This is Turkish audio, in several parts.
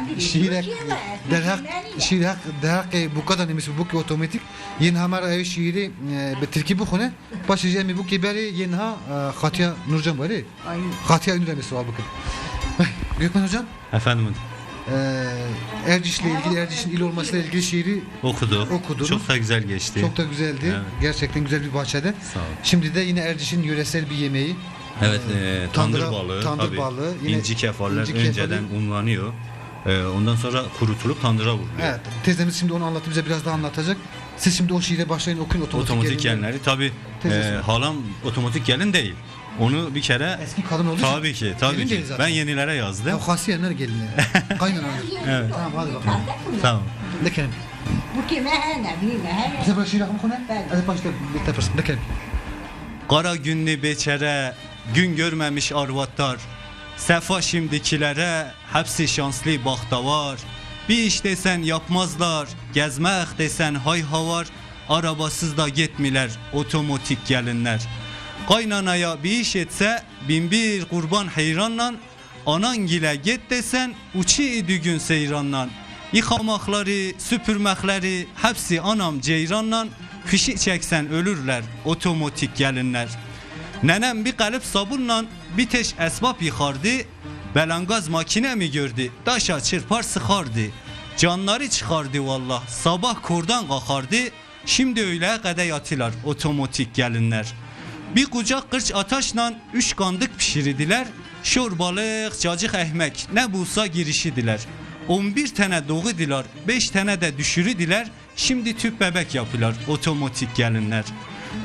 شيء شيء ما- ده حق مانية. شيء حق ده حق bu kadar neymiş bu ki otomatik yen hamar ev şiiri be Türkiye bu konu başı jemi bu ki beri yen ha Hatiya Nurcan bari Ay. Hatiya Ünlü demesi var bakın Gökmen hocam Efendim eee Erciş'le ilgili Erciş'in il olmasıyla ilgili şiiri okuduk. Okudunuz. Çok da güzel geçti. çok da güzeldi Evet. gerçekten güzel bir bahçede Sağ ol. şimdi de yine Erciş'in yöresel bir yemeği Evet, Ee, e, tandır- tandır balığı, tandır tabii. balığı, yine inci kefaller inci kefali. önceden unlanıyor. E, ondan sonra kurutulup tandıra vuruluyor. Evet, teyzemiz şimdi onu anlattı bize biraz daha anlatacak. Siz şimdi o şiire başlayın okuyun otomatik, Otomatik gelinleri. gelinleri tabii Teyzesi. e, halam otomatik gelin değil. Onu bir kere Eski kadın olduğu için. tabii ki tabii Gelin ki değil zaten. ben yenilere yazdım. Ya hasiyenler gelin. Kaynana. Evet. Tamam hadi bakalım. Tamam. De kelim. Bu kime hene bilme hene. Bize böyle şiir akımı konu. Hadi başla bir tepirsin. De kelim. Kara günlü beçere, gün görmemiş arvatlar. Sefa şimdikilere, hepsi şanslı bahtavar. Bir iş desen yapmazlar, gezmek desen hay havar. Arabasız da gitmiler, otomatik gelinler. Kaynanaya bir iş etse, bin bir kurban heyranla. Anan gile git desen, uçi idi gün seyranla. Yıkamakları, süpürmekleri, hepsi anam ceyranla. Fişi çeksen ölürler, otomatik gelinler. Nenem bir kalıp sabunla bir teş esbab yıkardı. Belangaz makine mi gördü? Daşa çırpar sıkardı. Canları çıkardı vallah. Sabah kurdan kalkardı. Şimdi öyle kadar yatılar otomatik gelinler. Bir kucak kırç ataşla üç kandık pişirdiler. Şor balık, cacık ekmek ne bulsa girişidiler. 11 tane doğudiler, 5 tane de düşürüdiler. Şimdi tüp bebek yapılar otomatik gelinler.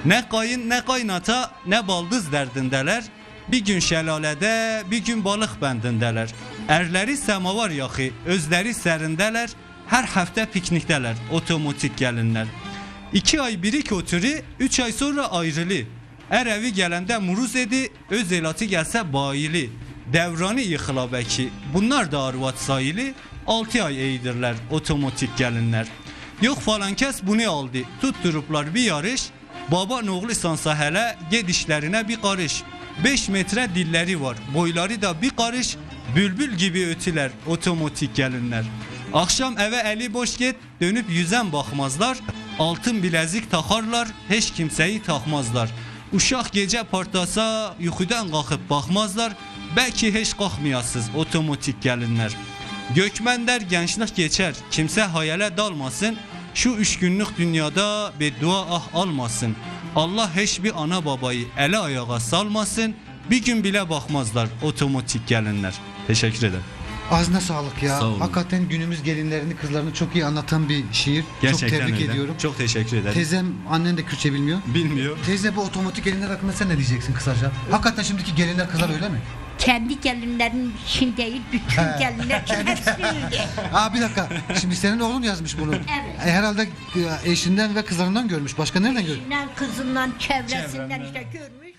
Ne kayın ne kaynata ne baldız derdindeler. Bir gün şelalede bir gün balık bendindeler. Erleri semavar yakı özleri serindeler. Her hafta piknikteler otomatik gelinler. İki ay birik oturu, üç ay sonra ayrılı. Er evi gelende muruz edi, öz elatı gelse bayili. Devranı yıkıla belki, bunlar da arvat sayılı. Altı ay eğdirler otomatik gelinler. Yok falan kes bunu aldı, tutturuplar bir yarış. Baba oğlu sansa hele, gedişlerine bir karış. 5 metre dilleri var, boyları da bir karış. Bülbül gibi ötüler otomatik gelinler. Akşam eve eli boş git dönüp yüzen bakmazlar. Altın bilezik takarlar hiç kimseyi takmazlar. Uşak gece partasa yuxudan kalkıp bakmazlar. Belki hiç kalkmayasız otomatik gelinler. Gökmen der gençlik geçer kimse hayale dalmasın. Şu üç günlük dünyada beddua ah almasın. Allah hiçbir ana babayı ele ayağa salmasın. Bir gün bile bakmazlar otomatik gelinler. Teşekkür ederim. Ağzına sağlık ya. Sağ olun. Hakikaten günümüz gelinlerini, kızlarını çok iyi anlatan bir şiir. Gerçekten çok tebrik öyle. ediyorum. Çok teşekkür ederim. Teyzem, annen de Kürtçe bilmiyor. Bilmiyor. Teyze bu otomatik gelinler hakkında sen ne diyeceksin kısaca? Hakikaten şimdiki gelinler kızlar öyle mi? Kendi gelinlerin için değil, bütün gelinler için hepsi öyle. Aa bir dakika. Şimdi senin oğlun yazmış bunu. Evet. E, herhalde e, eşinden ve kızlarından görmüş. Başka nereden görmüş? Eşinden, kızından, çevresinden işte görmüş.